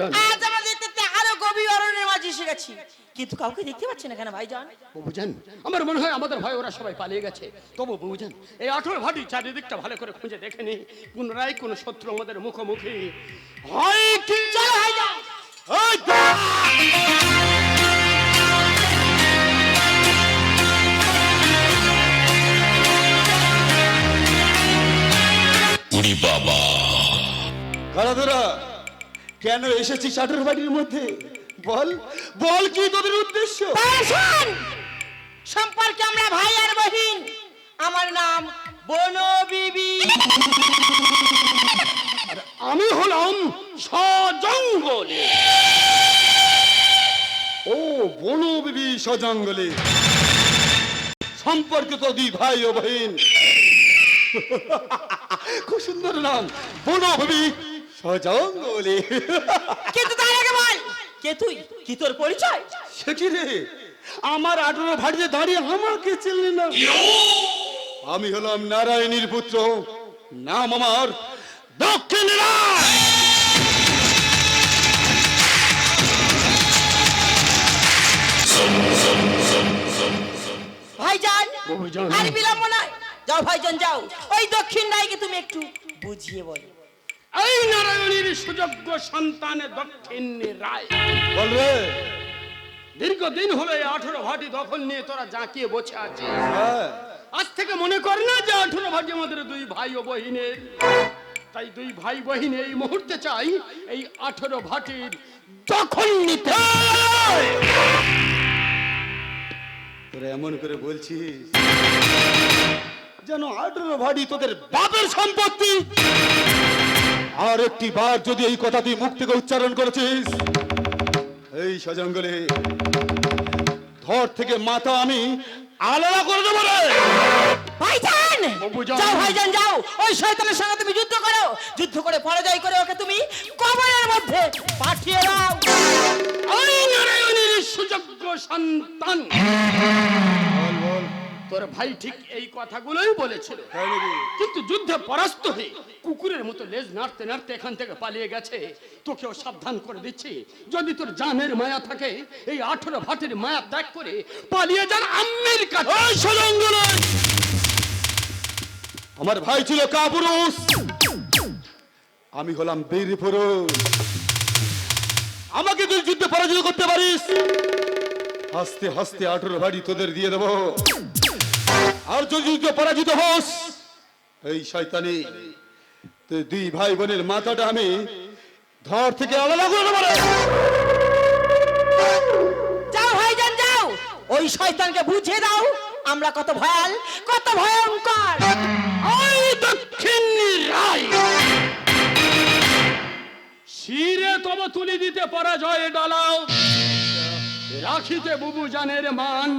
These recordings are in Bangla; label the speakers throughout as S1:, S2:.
S1: বাবুজান
S2: আজ আমরা দেখতে আরও গভীর অরণ্যের মাঝে এসে গেছি। কিন্তু কাউকে দেখতে পাচ্ছি না কেন ভাইজান?
S1: বাবুজান আমার মনে হয় আমাদের ভাই ওরা সবাই পালিয়ে গেছে। তবু বাবুজান এই আঠেরো ভাটি চারিদিকটা ভালো করে খুঁজে দেখে নি। পুনরায় কোনো শত্রু আমাদের মুখোমুখি। হয় কি
S2: চলো ভাইজান।
S3: বাবা।
S4: কারাধরা কেন এসেছি আঠেরো বাড়ির মধ্যে? বল বল কি তোদের উদ্দেশ্য?
S2: সম্পর্কে আমরা ভাই আর বহিন। আমার নাম বনো বিবি।
S1: আমি হলাম সজঙ্গলে।
S4: ও বনো বিবি সজঙ্গলে। সম্পর্কিত দুই ভাই ও বহিন। খুব সুন্দর নাম। বনো বিবি সজঙ্গলে।
S2: কিন্তু তার আগে বল কে তুই? কি তোর পরিচয়?
S4: সে কি রে? আমার আঠেরো ভাটিতে দাঁড়িয়ে আমাকে চিনলি না। আমি হলাম নারায়ণীর পুত্র। নাম আমার দক্ষিণ
S2: ভাইজান। আর বিলম্ব নয়। যাও ভাইজান যাও। ওই দক্ষিণ রায়কে তুমি একটু বুঝিয়ে বলো।
S1: এই নারায়ণীর সুযোগ্য সন্তান দক্ষিণ রায়।
S4: বল রে
S1: দীর্ঘদিন হলো এই আঠেরো ভাটি দখল নিয়ে তোরা জাঁকিয়ে বসে আছিস।
S4: হ্যাঁ।
S1: আজ থেকে মনে কর না যে আঠেরো ভাটি আমাদের দুই ভাই ও বহিনের তাই দুই ভাই বহিন এই মুহূর্তে চাই এই আঠেরো ভাটির দখল নিতে।
S4: তোরা এমন করে বলছিস যেন আঠেরো ভাটি তোদের বাপের সম্পত্তি আর একটি বার যদি এই কথা তুই মুখ থেকে উচ্চারণ করেছিস এই সজঙ্গলে ধর থেকে মাথা আমি আলাদা করে দেবো রে।
S2: ভাইজান! যাও ভাইজান যাও। ওই শয়তানের সঙ্গে তুমি যুদ্ধ করো। যুদ্ধ করে পরাজয় করে ওকে তুমি কবরের মধ্যে পাঠিয়ে দাও।
S1: এই নারায়ণীর সুযোগ্য সন্তান। তোর ভাই ঠিক এই কথাগুলোই বলেছিল। কিন্তু যুদ্ধে পরাস্ত হয়ে কুকুরের মতো লেজ নাড়তে নাড়তে এখান থেকে পালিয়ে গেছে। তোকেও সাবধান করে দিচ্ছি। যদি তোর জানের মায়া থাকে এই আঠেরো ভাটের মায়া ত্যাগ করে পালিয়ে যান আম্মের কাছে।
S4: আমার ভাই ছিল কাপুরুষ। আমি হলাম বীর পুরুষ। আমাকে তুই যুদ্ধে পরাজিত করতে পারিস। হাসতে হাসতে আঠেরো বাড়ি তোদের দিয়ে দেবো। আর যদি পরাজিত হোস এই শয়তানি দুই ভাই বোনের মাথাটা আমি ধর থেকে আলাদা করে দেবো।
S2: যাও ভাইজান যাও। ওই শয়তানকে বুঝিয়ে দাও আমরা কত ভয়াল কত ভয়ঙ্কর।
S1: ওই দক্ষিণ রায়। শিরে তব তুলি দিতে পরাজয় ডালাও। রাখিতে বুবু জানের মান,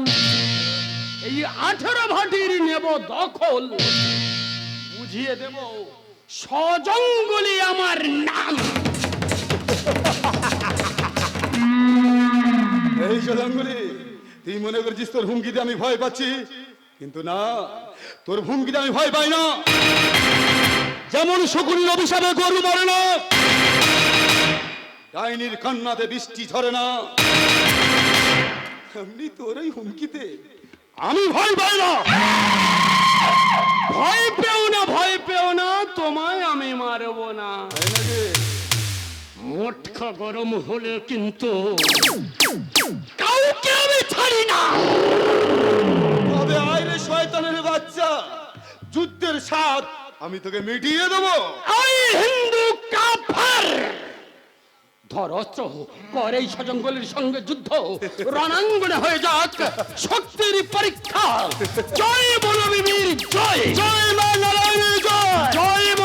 S1: এই আঠেরো ভাটির নেব দখল। বুঝিয়ে দেব, সজঙ্গলি আমার নাম।
S4: এই সদাঙ্গুলি তুই মনে করছিস তোর হুমকিতে আমি ভয় পাচ্ছি? কিন্তু না, তোর হুমকিতে আমি ভয় পাই না। যেমন শকুনির অভিশাপে গরু মরে না ডাইনির কান্নাতে বৃষ্টি ঝরে না। এমনি তোর এই হুমকিতে আমি ভয় পাই না।
S1: ভয় পেও না ভয় পেও না তোমায় আমি মারব না? মোটকা গরম হলে কিন্তু কাউকে আমি ছাড়ি না।
S4: তবে আয় রে শয়তানের বাচ্চা যুদ্ধের স্বাদ আমি তোকে মিটিয়ে দেবো।
S1: ওই হিন্দু কাফার! ধর অস্ত্র কর সজঙ্গলের সঙ্গে যুদ্ধ। রণাঙ্গনে হয়ে যাক শক্তির পরীক্ষা। জয় বনবিবীর জয়। জয় মা জয়। জয়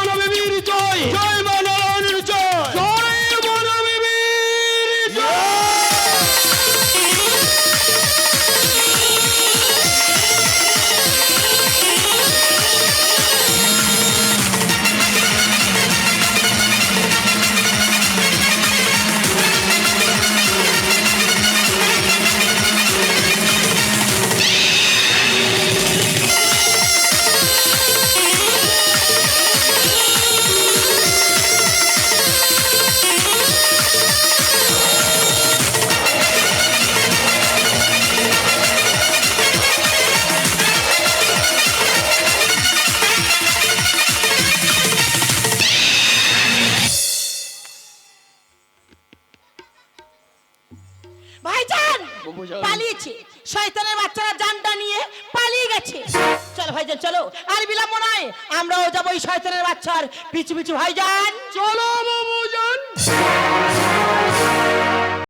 S2: শয়তানের বাচ্চারা জানটা নিয়ে পালিয়ে গেছে। চলো ভাইজান, চলো। আর বিলম্ব নয় আমরাও যাব ওই শয়তানের বাচ্চার পিছু পিছু। ভাইজান,
S1: চলো বাবুজান।